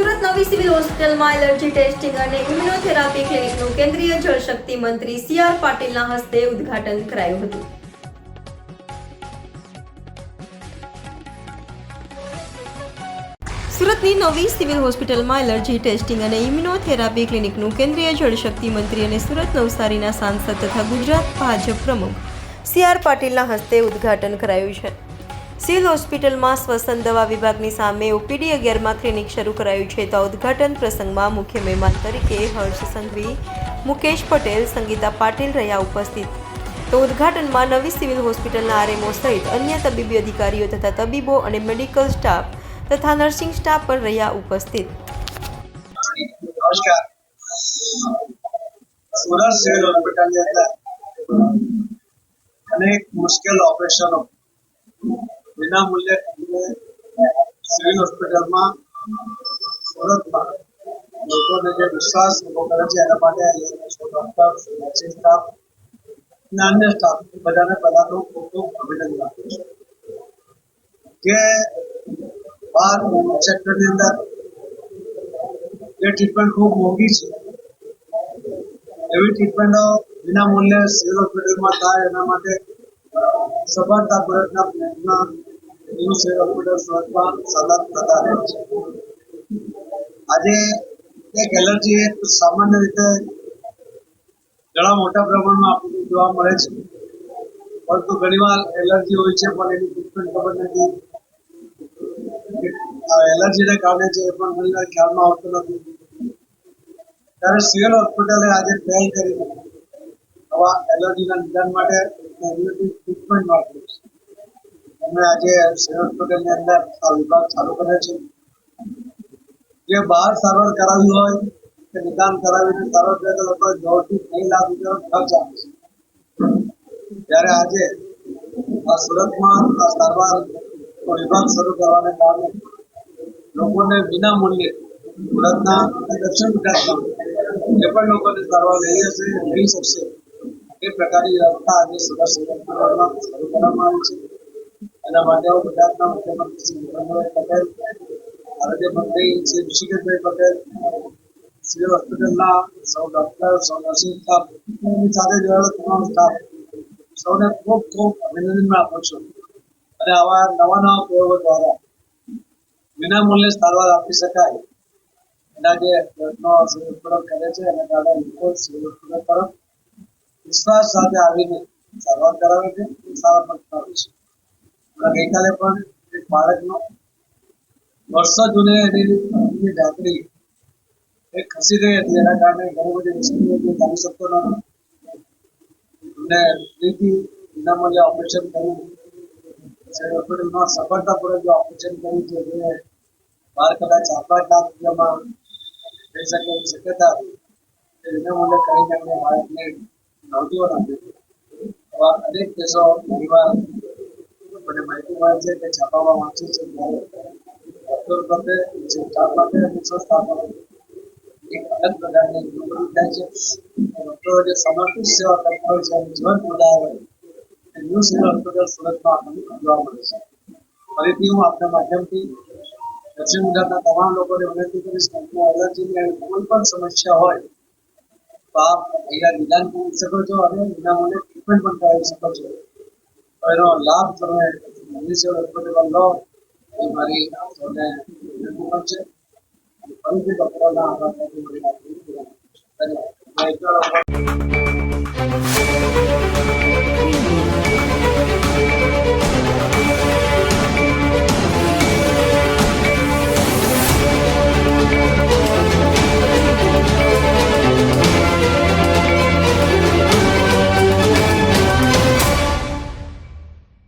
હોસ્પિટલમાં allergy testing અને immunotherapy ક્લિનિકનું કેન્દ્રીય જળશક્તિ મંત્રી સી આર પાટીલના હસ્તે ઉદ્ઘાટન કરાયું હતું. સુરતની નવી સિવિલ હોસ્પિટલમાં એલર્જી ટેસ્ટિંગ અને ઇમ્યુનોથેરાપી ક્લિનિકનું કેન્દ્રીય જળશક્તિ મંત્રી અને સુરત નવસારીના સાંસદ તથા ગુજરાત ભાજપ પ્રમુખ સી આર પાટીલના હસ્તે ઉદ્ઘાટન કરાયું છે. સિવિલ હોસ્પિટલમાં શ્વસન દવા વિભાગની સામે ઓપીડી અગિયારમાં ક્લિનિક શરૂ કરાયું છે તો ઉદ્ઘાટન પ્રસંગમાં મુખ્ય મહેમાન તરીકે હર્ષ સંઘવી, મુકેશ પટેલ, સંગીતા પાટીલ રહ્યા ઉપસ્થિત. તો ઉદ્ઘાટનમાં નવી સિવિલ હોસ્પિટલના આરએમઓ સહિત અન્ય તબીબી અધિકારીઓ તથા તબીબો અને મેડિકલ સ્ટાફ તથા નર્સિંગ સ્ટાફ પણ રહ્યા ઉપસ્થિત. નમસ્કાર. સુરત સિવિલ હોસ્પિટલની અંદર અનેક મુશ્કેલ ઓપરેશનો વિના મૂલ્યે સિવિલ હોસ્પિટલમાં સુરતમાં લોકોને જે વિશ્વાસ ઊભો કરે છે, એના માટે ડોક્ટર સ્ટાફ અને અન્ય સ્ટાફ બધાને પહેલાનું ખૂબ ખૂબ અભિનંદન આપું છું. કે બહાર સેક્ટરની અંદર જે ટ્રીટમેન્ટ ખૂબ મોંઘી છે, એવી ટ્રીટમેન્ટો વિના મૂલ્યે સિવિલ હોસ્પિટલમાં થાય એના માટે સફળતા પ્રયત્ન છે આજે એક એલર્જી એક સામાન્ય રીતે ઘણા મોટા પ્રમાણમાં આપણને જોવા મળે છે. પરંતુ ઘણીવાર એલર્જી હોય છે, પણ એની ટ્રીટમેન્ટ ખબર નથી. એલર્જીને કારણે છે એ પણ ઘણી વાર ખ્યાલમાં આવતો નથી. ત્યારે સિવિલ હોસ્પિટલે આજે પહેલ કરી આવા એલર્જીના નિદાન માટે ટ્રીટમેન્ટ માટે અમે આજે સિવિલ હોસ્પિટલની અંદર આ વિભાગ ચાલુ કર્યો છે. જે બહાર સારવાર કરાવી હોય, કે નિદાન કરાવીને સારવાર કરે તો લોકો દોઢથી ત્રણ લાખ રૂપિયાનો ખર્ચ આવે છે. ત્યારે આજે આ સુરતમાં આ સારવાર વિભાગ શરૂ કરવાને કારણે લોકોને વિના મૂલ્યે સુરતના દક્ષિણ ગુજરાતના જે પણ લોકોને સારવાર લઈ હશે લઈ શકશે. એ પ્રકારની વ્યવસ્થા આજે સુરત શરૂ કરવામાં આવી છે. એના માટે ગુજરાતના મુખ્યમંત્રી શ્રી ભૂપેન્દ્રભાઈ પટેલ, આરોગ્ય મંત્રી શ્રી ઋષિકેશભાઈ પટેલ સિવિલ હોસ્પિટલના સૌ ડોક્ટર, સૌ નર્સિંગ સ્ટાફ સાથે જોડાયેલો તમામ સ્ટાફ, સૌને ખૂબ ખૂબ અભિનંદન આપું છું. અને આવા નવા નવા પ્રયોગો દ્વારા વિના મૂલ્યે સારવાર આપી શકાય. એના જે પ્રયત્નો સિવિલ કરે છે અને કારણે લોકો સિવિલ હોસ્પિટલ તરફ વિશ્વાસ સાથે આવીને સારવાર કરાવે છે, સારા પણ છે. ગઈકાલે પણ એક બાળકનો વર્ષો જૂને એની એની એ ખસી ગઈ હતી. એના કારણે ઘણી બધી મુશ્કેલીઓ જે શકતો ન અને ફરીથી વિનામૂલ્યે ઓપરેશન કર્યું સિવિલ સફળતાપૂર્વક જે ઓપરેશન કર્યું છે, જે બાર કદાચ પાંચ લાખ રૂપિયામાં થઈ શકે એવી શક્યતા હતી વિનામૂલ્યે કરીને એમને બાળકને નવજીવન આપ્યું. આવા અનેક કેસો ઘણીવાર અલગ પ્રકારની છે. ફરીથી હું આપના માધ્યમથી દક્ષિણ ગુજરાતના તમામ લોકોને વિનંતી કરીશ કે કોઈ પણ સમસ્યા હોય, તો આપ અહીંયા નિદાન કરી શકો છો અને વિનામૂલ્યે ટ્રીટમેન્ટ પણ કરાવી શકો છો. એનો લાભ તમે ન્યૂ સિવિલ હોસ્પિટલમાં લો એ મારી સૌને વિનંતી પણ છે ફરીથી ડૉક્ટરોના આભાર ધન્યવાદ ધન્યવાદ